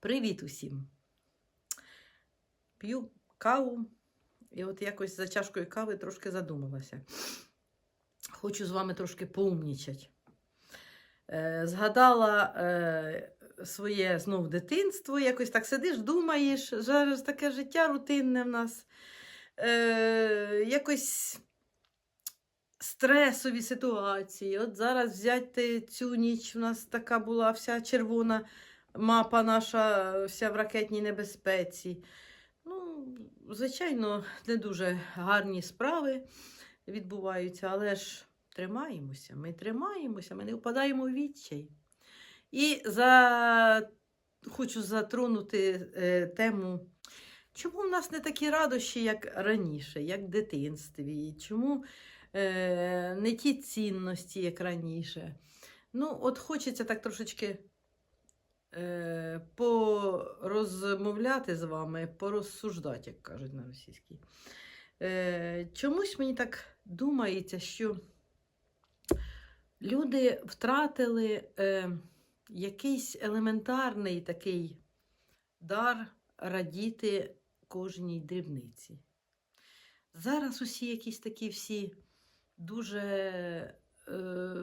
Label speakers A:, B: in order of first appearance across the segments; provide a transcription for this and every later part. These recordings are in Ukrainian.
A: Привіт усім! П'ю каву, і от якось за чашкою кави трошки задумалася. Хочу з вами трошки поумнічати. Е, згадала е, своє знов дитинство, якось так сидиш, думаєш, зараз таке життя рутинне в нас. Е, якось стресові ситуації. От зараз взяти цю ніч, у нас така була вся червона мапа наша, вся в ракетній небезпеці. Ну, звичайно, не дуже гарні справи відбуваються, але ж тримаємося, ми тримаємося, ми не впадаємо в відчай. І за... хочу затронути е, тему. Чому в нас не такі радощі, як раніше, як в дитинстві? Чому е, не ті цінності, як раніше? Ну, от хочеться так трошечки е, порозмовляти з вами, порозсуждати, як кажуть на російській. Е, чомусь мені так думається, що люди втратили е, якийсь елементарний такий дар радіти кожній дрібниці. Зараз усі якісь такі всі дуже е,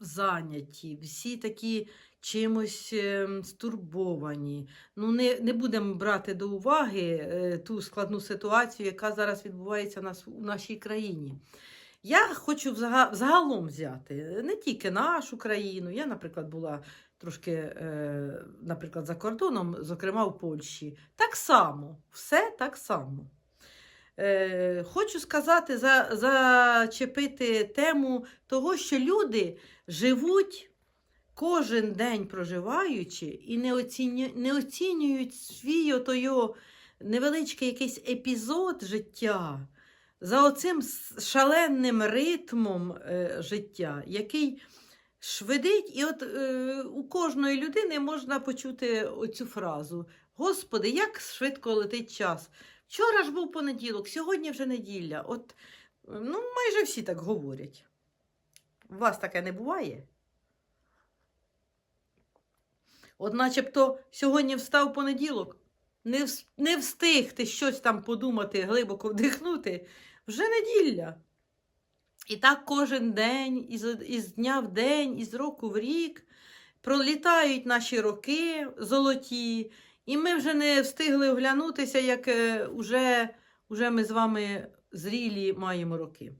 A: зайняті, всі такі чимось е, стурбовані. Ну, не, не будемо брати до уваги е, ту складну ситуацію, яка зараз відбувається в нас у нашій країні. Я хочу взага- взагалом взяти не тільки нашу країну. Я, наприклад, була трошки, е, наприклад, за кордоном, зокрема в Польщі. Так само, все так само. Е, хочу сказати, зачепити тему того, що люди живуть кожен день проживаючи і не, оціню, не оцінюють свій отойо невеличкий якийсь епізод життя за оцим шаленим ритмом е, життя, який швидить, і от е, у кожної людини можна почути оцю фразу: Господи, як швидко летить час! Вчора ж був понеділок, сьогодні вже неділя. От, ну, майже всі так говорять. У вас таке не буває? От начебто сьогодні встав понеділок, не, не встиг ти щось там подумати, глибоко вдихнути, вже неділя. І так кожен день, із, із дня в день, із року в рік пролітають наші роки золоті, і ми вже не встигли оглянутися, як е, уже, уже ми з вами зрілі маємо роки.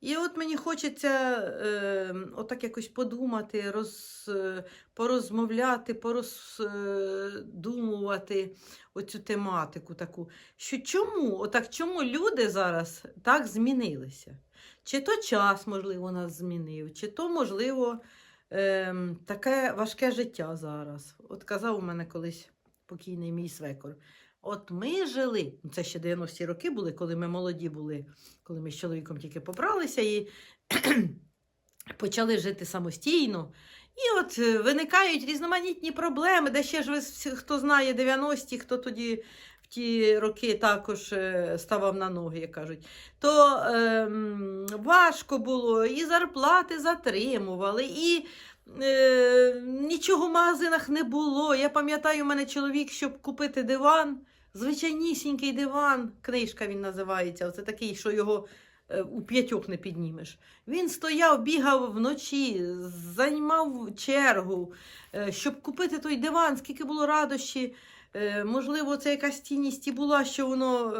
A: І от мені хочеться е, отак якось подумати, роз, е, порозмовляти, пороздумувати оцю тематику таку. Що чому, отак, чому люди зараз так змінилися? Чи то час, можливо, нас змінив, чи то, можливо, ем, таке важке життя зараз. От казав у мене колись покійний мій свекор. От ми жили, це ще 90-ті роки були, коли ми молоді були, коли ми з чоловіком тільки побралися і почали жити самостійно. І от е, виникають різноманітні проблеми, де ще ж ви хто знає 90-ті, хто тоді в ті роки також е, ставав на ноги, як кажуть, то ем, важко було, і зарплати затримували, і е, нічого в магазинах не було. Я пам'ятаю, у мене чоловік, щоб купити диван, звичайнісінький диван, книжка він називається. Оце такий, що його е, у п'ятьох не піднімеш. Він стояв, бігав вночі, займав чергу, е, щоб купити той диван, скільки було радощі. Е, Можливо, це якась цінність і була, що воно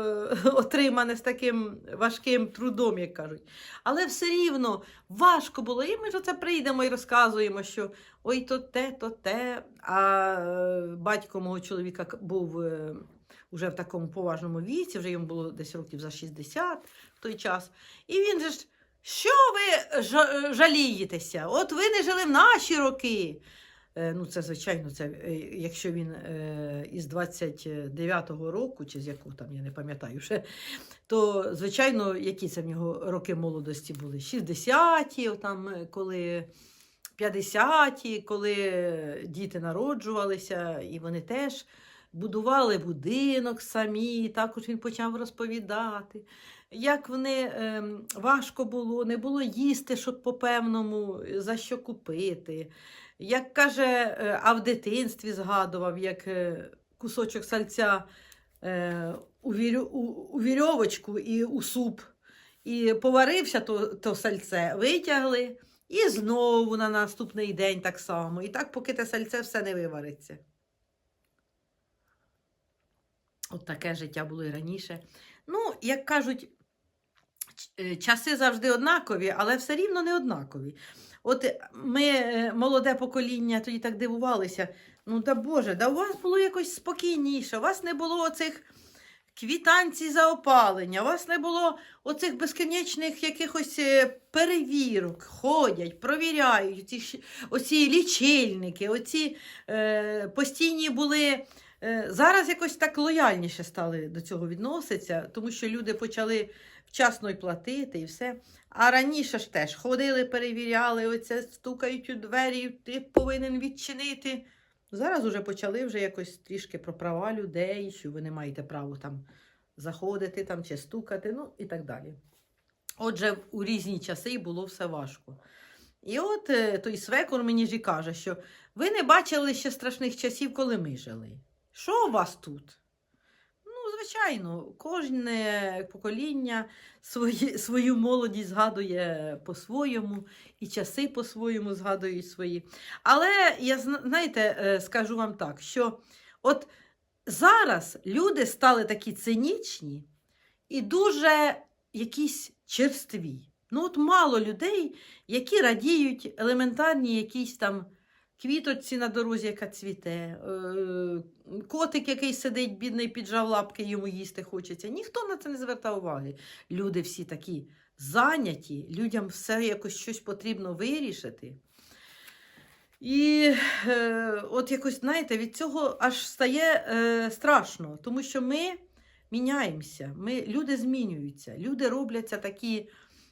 A: отримане з таким важким трудом, як кажуть. Але все рівно важко було. І ми ж оце прийдемо і розказуємо, що ой, то те, то те. А батько мого чоловіка був уже в такому поважному віці, вже йому було десь років за 60 в той час. І він же ж, що ви жалієтеся? От ви не жили в наші роки. Е, Ну, це, звичайно, це, е, якщо він е, із 29-го року, чи з якого там, я не пам'ятаю вже, то, звичайно, які це в нього роки молодості були? 60-ті, там, коли 50-ті, коли діти народжувалися, і вони теж будували будинок самі. Також він почав розповідати, як вони ем, важко було, не було їсти, щоб по певному за що купити. Як каже, е, а в дитинстві згадував, як е, кусочок сальця е, у вірьовочку і у суп. І поварився то, то сальце, витягли, і знову на наступний день так само. І так, поки те сальце все не вивариться. От таке життя було і раніше. Ну, як кажуть, е, часи завжди однакові, але все рівно не однакові. От ми, е, молоде покоління, тоді так дивувалися. Ну, да Боже, да у вас було якось спокійніше, у вас не було оцих квітанцій за опалення, у вас не було оцих безконечних якихось е, перевірок, ходять, провіряють, оці, оці лічильники, оці е, постійні були. Е, Зараз якось так лояльніше стали до цього відноситися, тому що люди почали вчасно й платити і все. А раніше ж теж ходили, перевіряли, оце стукають у двері, ти повинен відчинити. Зараз уже почали вже якось трішки про права людей, що ви не маєте права там заходити там, чи стукати, ну і так далі. Отже, у різні часи було все важко. І от е, той свекор мені ж і каже, що ви не бачили ще страшних часів, коли ми жили. Що у вас тут? Ну, звичайно, кожне покоління свої, свою молодість згадує по-своєму, і часи по-своєму згадують свої. Але я знаєте, е, скажу вам так, що от зараз люди стали такі цинічні і дуже якісь черстві. Ну, от мало людей, які радіють елементарні якісь там квіточці на дорозі, яка цвіте, е, котик, який сидить, бідний, піджав лапки, йому їсти хочеться. Ніхто на це не звертав уваги. Люди всі такі зайняті, людям все якось щось потрібно вирішити. І е, от якось, знаєте, від цього аж стає е, страшно, тому що ми міняємося, ми, люди змінюються, люди робляться такі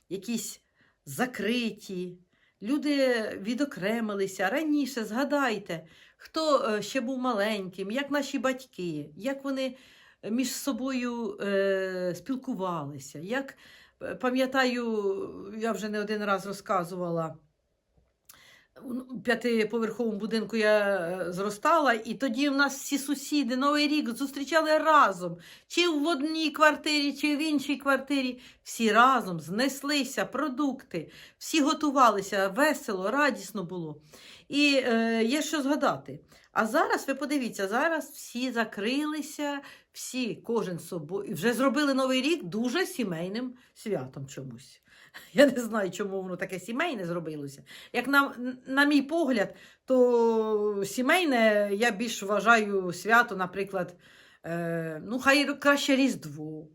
A: якісь закриті, люди відокремилися. Раніше згадайте, хто е, ще був маленьким, як наші батьки, як вони між собою е, спілкувалися. Як е, пам'ятаю, я вже не один раз розказувала. У п'ятиповерховому будинку я е, зростала, і тоді в нас всі сусіди Новий рік зустрічали разом. Чи в одній квартирі, чи в іншій квартирі. Всі разом знеслися, продукти, всі готувалися, весело, радісно було. І е, є що згадати. А зараз ви подивіться, зараз всі закрилися, всі, кожен собою, вже зробили Новий рік дуже сімейним святом чомусь. Я не знаю, чому воно таке сімейне зробилося. Як на, на мій погляд, то сімейне я більш вважаю свято, наприклад, е, ну, хай краще Різдво.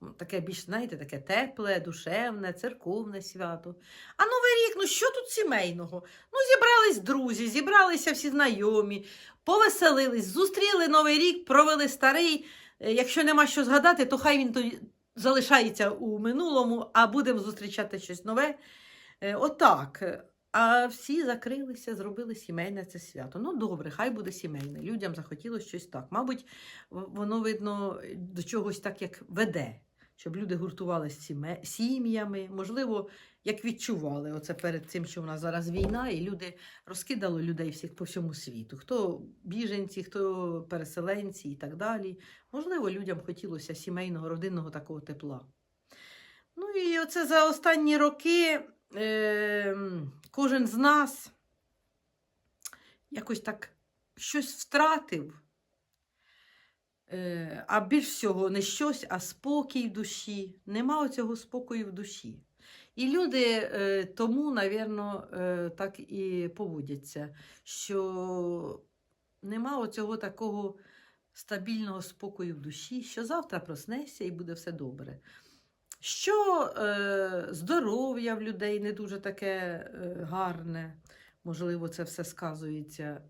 A: Ну, Таке більш, знаєте, таке тепле, душевне, церковне свято. А Новий рік, ну що тут сімейного? Ну, зібрались друзі, зібралися всі знайомі, повеселились, зустріли Новий рік, провели старий. Е, Якщо нема що згадати, то хай він тоді залишається у минулому, а будемо зустрічати щось нове. Е, Отак. А всі закрилися, зробили сімейне це свято. Ну, добре, хай буде сімейне. Людям захотілося щось так. Мабуть, воно, видно, до чогось так, як веде, щоб люди гуртувалися сім'ями. Можливо, як відчували оце перед цим, що в нас зараз війна, і люди розкидали людей всіх по всьому світу. Хто біженці, хто переселенці і так далі. Можливо, людям хотілося сімейного, родинного такого тепла. Ну і оце за останні роки е, кожен з нас якось так щось втратив. Е, а більш всього не щось, а спокій в душі. Нема оцього спокою в душі. І люди е, тому, напевно, е, так і поводяться, що нема оцього такого стабільного спокою в душі, що завтра проснешся і буде все добре. Що е, здоров'я в людей не дуже таке е, гарне, можливо, це все сказується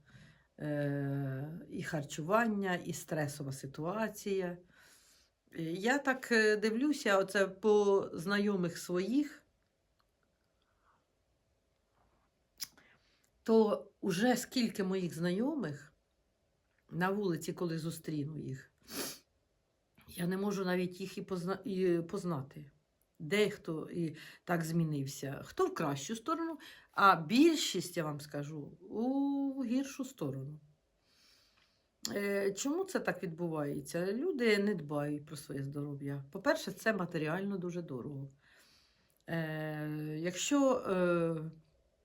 A: е, і харчування, і стресова ситуація. Е, Я так е, дивлюся, оце по знайомих своїх, то уже скільки моїх знайомих на вулиці, коли зустріну їх, я не можу навіть їх і, позна... і познати. Дехто і так змінився. Хто в кращу сторону, а більшість, я вам скажу, у гіршу сторону. Е, Чому це так відбувається? Люди не дбають про своє здоров'я. По-перше, це матеріально дуже дорого. Е, Якщо е,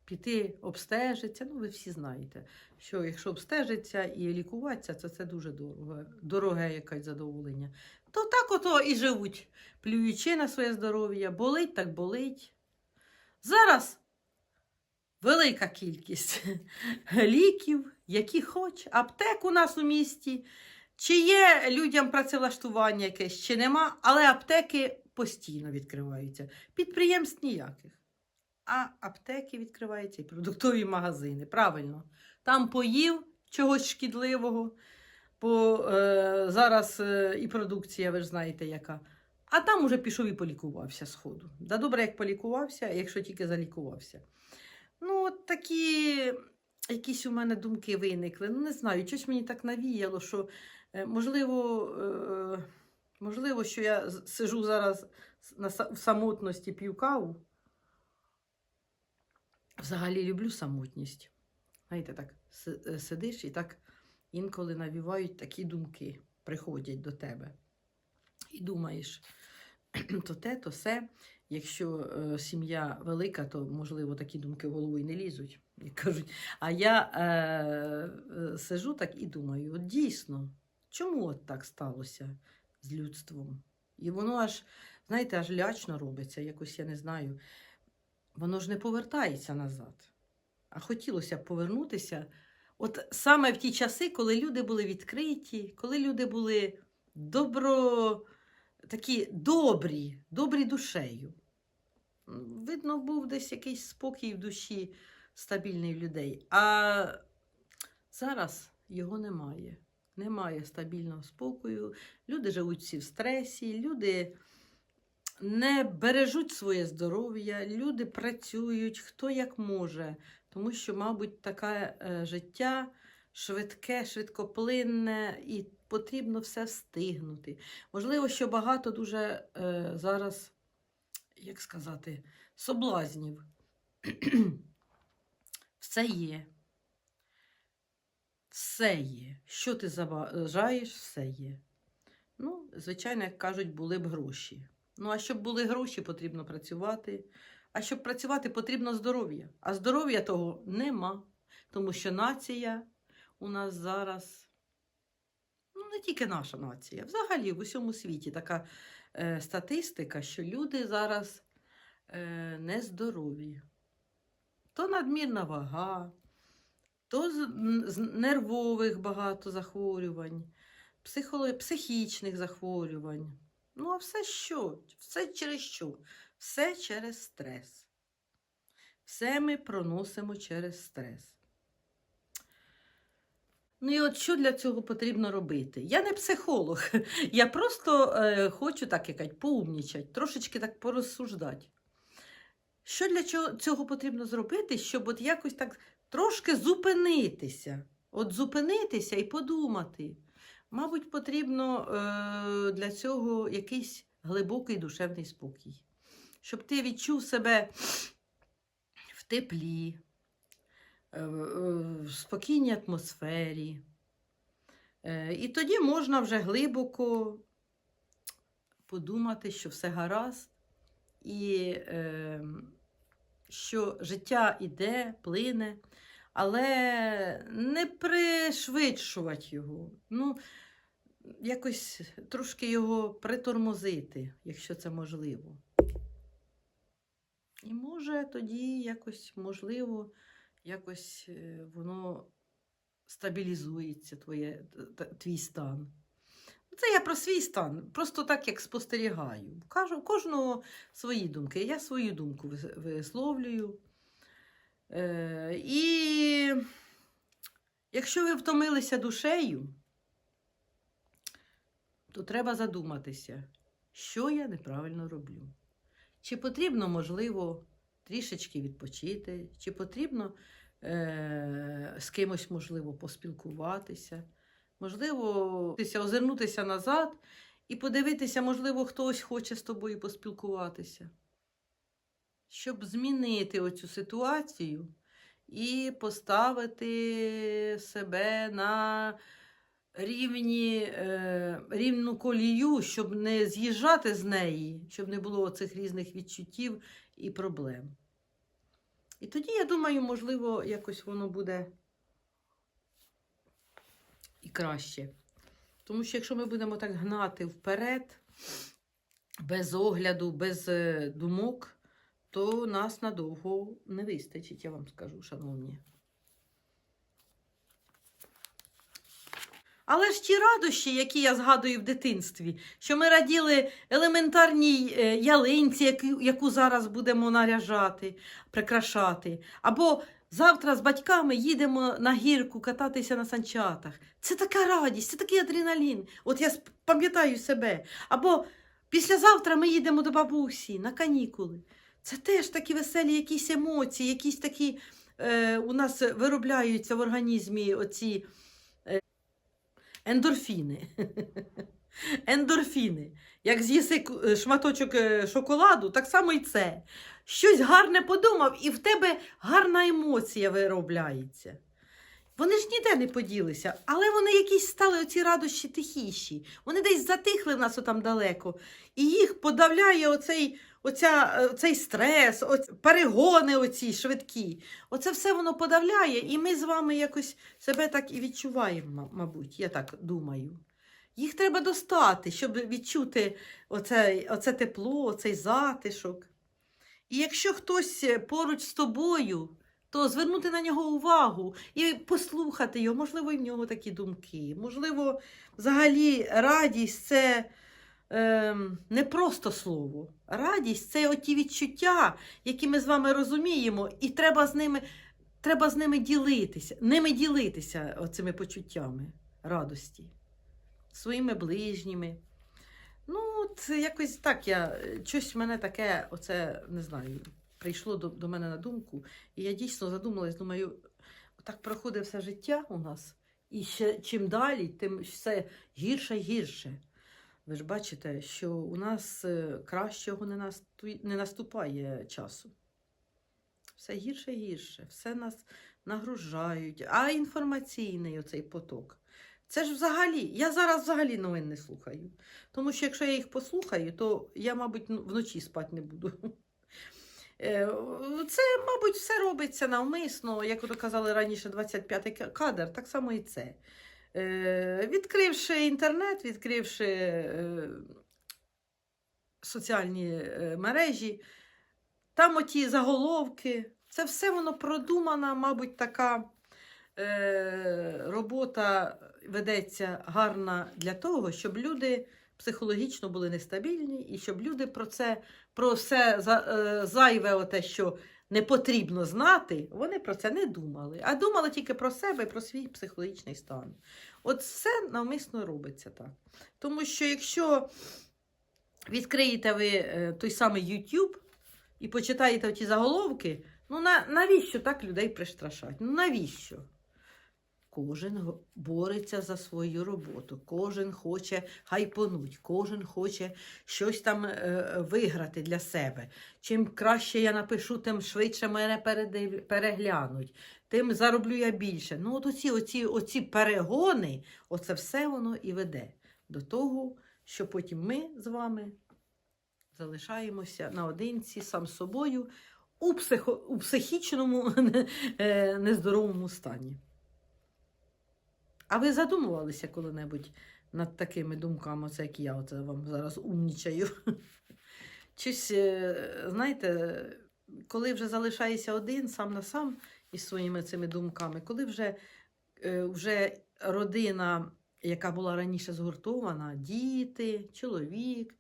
A: піти обстежитися, ну ви всі знаєте, що якщо обстежиться і лікуватися, то це дуже дорого, дороге якесь задоволення. То так ото і живуть, плюючи на своє здоров'я, болить так болить. Зараз велика кількість ліків, які хоч, аптек у нас у місті. Чи є людям працевлаштування якесь, чи нема, але аптеки постійно відкриваються. Підприємств ніяких. А аптеки відкриваються і продуктові магазини. Правильно. Там поїв чогось шкідливого, бо е, зараз е, і продукція, ви ж знаєте, яка. А там уже пішов і полікувався з ходу. Да добре, як полікувався, якщо тільки залікувався. Ну, от такі якісь у мене думки виникли. Ну, не знаю, щось мені так навіяло, що е, можливо, е, можливо, що я сижу зараз на, в самотності п'ю каву. Взагалі люблю самотність. Знаєте, так сидиш і так інколи навівають такі думки, приходять до тебе. І думаєш, то те, то все. Якщо е, сім'я велика, то можливо такі думки в голову і не лізуть. Як кажуть. А я е, е, сижу так і думаю: от дійсно, чому от так сталося з людством? І воно аж, знаєте, аж лячно робиться, якось я не знаю. Воно ж не повертається назад. А хотілося б повернутися. От саме в ті часи, коли люди були відкриті, коли люди були добро, такі добрі, добрі душею. Видно, був десь якийсь спокій в душі стабільний в людей. А зараз його немає. Немає стабільного спокою. Люди живуть всі в стресі, люди не бережуть своє здоров'я, люди працюють хто як може, тому що, мабуть, таке життя швидке, швидкоплинне і потрібно все встигнути. Можливо, що багато дуже е, зараз, як сказати, соблазнів. Все є. Все є. Що ти забажаєш, все є. Ну, звичайно, як кажуть, були б гроші. Ну, а щоб були гроші, потрібно працювати. А щоб працювати, потрібно здоров'я. А здоров'я того нема. Тому що нація у нас зараз, ну не тільки наша нація, взагалі в усьому світі така е, статистика, що люди зараз е, нездорові. То надмірна вага, то з, з нервових багато захворювань, психоло- психічних захворювань. Ну, а все що? Все через що? Все через стрес. Все ми проносимо через стрес. Ну і от що для цього потрібно робити? Я не психолог, я просто е, хочу так якать поумнічати, трошечки так порозсуждати. Що для цього потрібно зробити, щоб от якось так трошки зупинитися? От зупинитися і подумати. Мабуть, потрібно е, для цього якийсь глибокий душевний спокій, щоб ти відчув себе в теплі, е, в спокійній атмосфері. Е, І тоді можна вже глибоко подумати, що все гаразд, і е, що життя іде, плине, але не пришвидшувати його. Ну, якось трошки його притормозити, якщо це можливо. І може тоді якось, можливо, якось е, воно стабілізується, твоє, твій стан. Це я про свій стан, просто так як спостерігаю. Кажу, кожного свої думки. Я свою думку висловлюю. Е, і якщо ви втомилися душею, то треба задуматися, що я неправильно роблю. Чи потрібно, можливо, трішечки відпочити, чи потрібно е, з кимось, можливо, поспілкуватися. Можливо, озирнутися назад і подивитися, можливо, хтось хоче з тобою поспілкуватися. Щоб змінити оцю ситуацію і поставити себе на рівні, е, рівну колію, щоб не з'їжджати з неї, щоб не було цих різних відчуттів і проблем. І тоді, я думаю, можливо, якось воно буде і краще. Тому що якщо ми будемо так гнати вперед, без огляду, без е, думок, то нас надовго не вистачить, я вам скажу, шановні. Але ж ті радощі, які я згадую в дитинстві, що ми раділи елементарній е, ялинці, яку, зараз будемо наряжати, прикрашати, або завтра з батьками їдемо на гірку кататися на санчатах. Це така радість, це такий адреналін. От я пам'ятаю себе. Або післязавтра ми їдемо до бабусі на канікули. Це теж такі веселі якісь емоції, якісь такі е, у нас виробляються в організмі оці ендорфіни. Ендорфіни. Як з'їси е, шматочок е, шоколаду, так само і це. Щось гарне подумав, і в тебе гарна емоція виробляється. Вони ж ніде не поділися, але вони якісь стали оці радощі тихіші. Вони десь затихли в нас отам далеко, і їх подавляє оцей, оця, е, оцей стрес, оць, перегони оці швидкі. Оце все воно подавляє, і ми з вами якось себе так і відчуваємо, мабуть, я так думаю. Їх треба достати, щоб відчути оце, оце тепло, оцей затишок. І якщо хтось е, поруч з тобою, то звернути на нього увагу і послухати його, можливо, і в нього такі думки. Можливо, взагалі радість це ем, не просто слово. Радість це оті відчуття, які ми з вами розуміємо, і треба з ними, треба з ними ділитися, ними ділитися оцими почуттями радості, своїми ближніми. Ну, от якось так я, щось в мене таке, оце, не знаю, прийшло до, до мене на думку. І я дійсно задумалась, думаю, так проходить все життя у нас. І ще чим далі, тим все гірше гірше. Ви ж бачите, що у нас е, кращого не, насту... не наступає часу. Все гірше і гірше, все нас нагружають, а інформаційний оцей поток. Це ж взагалі, я зараз взагалі новин не слухаю. Тому що якщо я їх послухаю, то я, мабуть, ну, вночі спати не буду. Е, Це, мабуть, все робиться навмисно, як ото казали раніше, 25-й кадр, так само і це. Е, Відкривши інтернет, відкривши е, соціальні е, мережі, там оті заголовки, це все воно продумана, мабуть, така робота ведеться гарна для того, щоб люди психологічно були нестабільні, і щоб люди про це, про все зайве, оте, що не потрібно знати, вони про це не думали, а думали тільки про себе і про свій психологічний стан. От все навмисно робиться так. Тому що якщо відкриєте ви е, той самий YouTube і почитаєте ті заголовки, ну навіщо так людей пристрашати? Ну навіщо? Кожен бореться за свою роботу, кожен хоче хайпонуть, кожен хоче щось там е, виграти для себе. Чим краще я напишу, тим швидше мене переглянуть, тим зароблю я більше. Ну, от оці, оці, оці перегони, оце все воно і веде до того, що потім ми з вами залишаємося наодинці сам собою у, психо, у психічному е, нездоровому стані. А ви задумувалися коли-небудь над такими думками, оце як я оце вам зараз умнічаю? Щось, е, знаєте, коли вже залишаєшся один сам на сам із своїми цими думками, коли вже, е, вже родина, яка була раніше згуртована, діти, чоловік,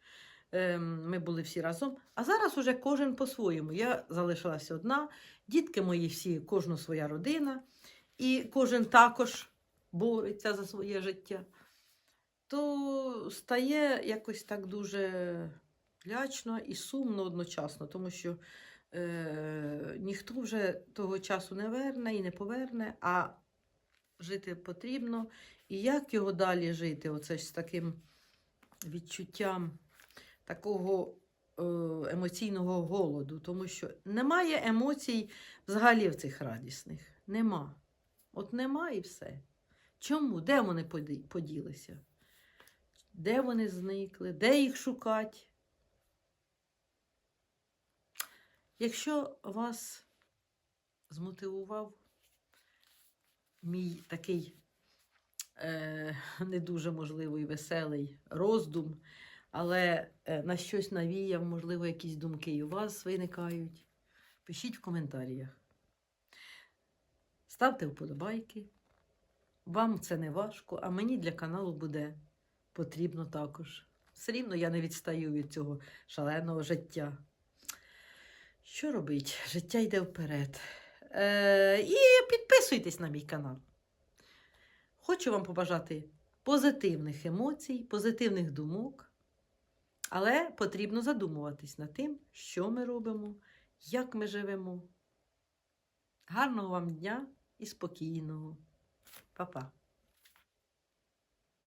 A: ем, ми були всі разом, а зараз уже кожен по-своєму. Я залишилася одна, дітки мої всі, кожна своя родина, і кожен також бореться за своє життя, то стає якось так дуже лячно і сумно одночасно, тому що е, ніхто вже того часу не верне і не поверне, а жити потрібно, і як його далі жити, оце ж з таким відчуттям такого е, емоційного голоду, тому що немає емоцій взагалі в цих радісних. Нема. От нема і все. Чому? Де вони поділися? Де вони зникли? Де їх шукати? Якщо вас змотивував мій такий е, не дуже можливий веселий роздум, але е, на щось навіяв, можливо, якісь думки і у вас виникають, пишіть в коментарях. Ставте вподобайки. Вам це не важко, а мені для каналу буде потрібно також. Все рівно я не відстаю від цього шаленого життя. Що робить? Життя йде вперед. Е, і підписуйтесь на мій канал. Хочу вам побажати позитивних емоцій, позитивних думок, але потрібно задумуватись над тим, що ми робимо, як ми живемо. Гарного вам дня і спокійного. Pa, pa.